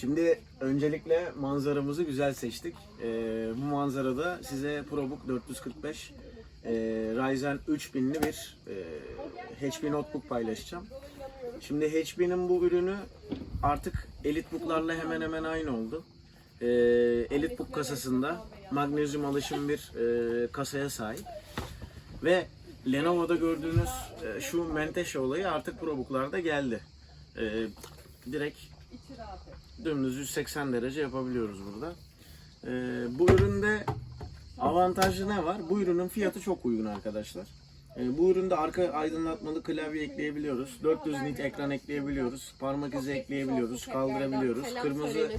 Şimdi öncelikle manzaramızı güzel seçtik. Ee, bu manzarada size ProBook 445 e, Ryzen 3000'li bir e, HP notebook paylaşacağım. Şimdi HP'nin bu ürünü artık EliteBook'larla hemen hemen aynı oldu. Ee, EliteBook kasasında magnezyum alışım bir e, kasaya sahip. Ve Lenovo'da gördüğünüz e, şu menteşe olayı artık ProBook'larda geldi. E, direkt dümdüz 180 derece yapabiliyoruz burada. E, bu üründe avantajı ne var? Bu ürünün fiyatı çok uygun arkadaşlar. E, bu üründe arka aydınlatmalı klavye ekleyebiliyoruz. 400 nit ekran ekleyebiliyoruz. Parmak izi ekleyebiliyoruz. Kaldırabiliyoruz. Kırmızı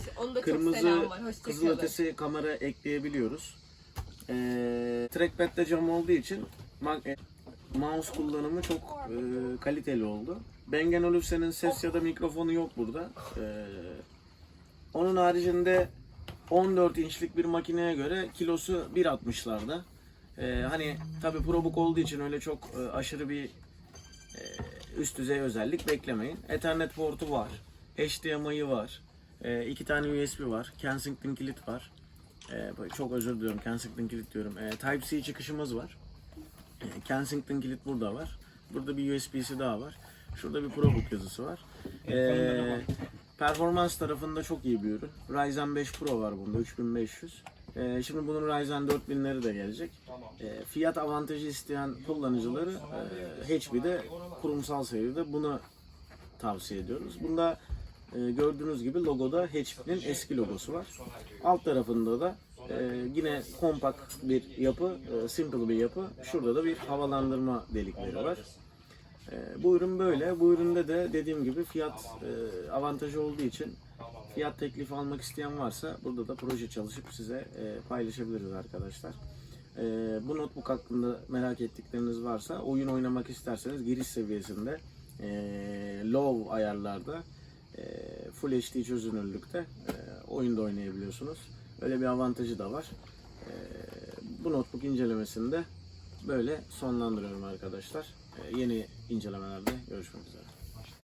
kırmızı kalın. kızılötesi kamera ekleyebiliyoruz. Ee, trackpad'de cam olduğu için mouse kullanımı çok e, kaliteli oldu. Bang Olufsen'in ses ya da mikrofonu yok burada. Ee, onun haricinde 14 inçlik bir makineye göre kilosu 1.60'larda. Ee, hani tabi ProBook olduğu için öyle çok e, aşırı bir e, üst düzey özellik beklemeyin. Ethernet portu var. HDMI'yi var. E, iki tane USB var. Kensington kilit var. E, çok özür diliyorum. Kensington kilit diyorum. E, Type-C çıkışımız var. E, Kensington kilit burada var. Burada bir USB'si daha var. Şurada bir ProBook yazısı var. E, performans tarafında çok iyi bir ürün. Ryzen 5 Pro var bunda 3500. E, şimdi bunun Ryzen 4000'leri de gelecek. E, fiyat avantajı isteyen kullanıcıları e, HP'de kurumsal seride bunu tavsiye ediyoruz. Bunda e, gördüğünüz gibi logoda HP'nin eski logosu var. Alt tarafında da e, yine kompakt bir yapı, e, simple bir yapı. Şurada da bir havalandırma delikleri var. E, bu ürün böyle. Bu üründe de dediğim gibi fiyat e, avantajı olduğu için fiyat teklifi almak isteyen varsa burada da proje çalışıp size e, paylaşabiliriz arkadaşlar. E, bu notebook hakkında merak ettikleriniz varsa oyun oynamak isterseniz giriş seviyesinde low ayarlarda Full HD çözünürlükte oyunda oynayabiliyorsunuz. Öyle bir avantajı da var. Bu notebook incelemesinde böyle sonlandırıyorum arkadaşlar. E, yeni incelemelerde görüşmek üzere.